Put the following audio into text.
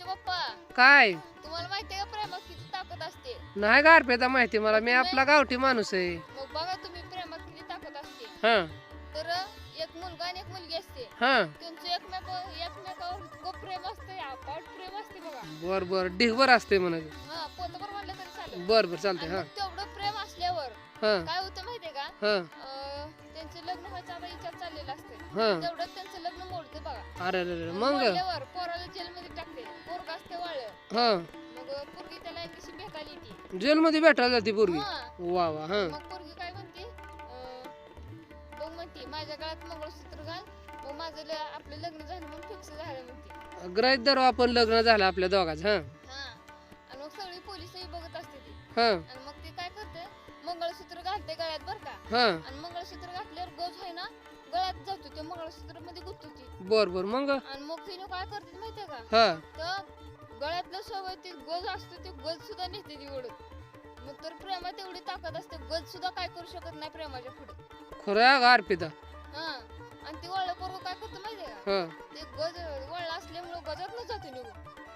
काय? तुम्हाला माहितीये का प्रेमात किती ताकद असते? नाही गारपेता माहिती मला? मी आपला गावठी माणूस आहे. मग बघा तुम्ही प्रेमात किती ताकद असते. हा. तर एक मुलगा आणि एक मुलगी असते. हा. त्यांचं एकमेक एकमेकावर इतकं प्रेम असते प्रेम असते बघा. बर बर. ढिगभर असते म्हणाले हा पोतभर म्हणलं तरी चालेल. बर बर चालते आणि हा. मग तेवढं प्रेम असल्यावर हा. काय होतं माहितीये का? हा. अं, त्यांचं लग्न व्हायचं आता विचार चाललेला असते. हा. तेवढं त्यांचं बघा. अरे अरे अरे, मग? मोडल्यावर पोराला जेलमध्ये टाकते. पोरग असते वाळलं. हा. मग पोरगी त्याला एक दिवशी भेटायला येते? जेलमध्ये भेटायला जाते पोरगी. हा. वा वा हा. मग पोरगी काय म्हणते? अं, मग म्हणते माझ्या गळ्यात मंगळसूत्र घाल. मग माझं ल- आपलं लग्न झालं म्हणून फिक्स झालं म्हणते. ग्रहित धरू आपण लग्न झालं आपल्या दोघाच हा. हा. आणि मग सगळी पोलिसही बघत असते ती. हा. आणि मग ते काय करते? मंगळसूत्र घालते गळ्यात बर का. हा. आणि मंगळसूत्र घातल्यावर गज आहे ना गळ्यात जातो ते मंगळसूत्रमध्ये गुंततो ती. बर बर. मग? आणि मग तिने काय करते माहितीये का? हा. तर गळ्यातलं सगळं ते गज असतो ते गज सुद्धा नेते ती ओढत मग तर प्रेमात एवढी ताकद असते गज सुद्धा काय करू शकत नाही प्रेमाच्या पुढे. खरं गारपेता हा. आणि ती वळलं पोरग काय करतो माहितीये का? हा. ते गज वळला असल्यामुळे गजात न जातो निघून.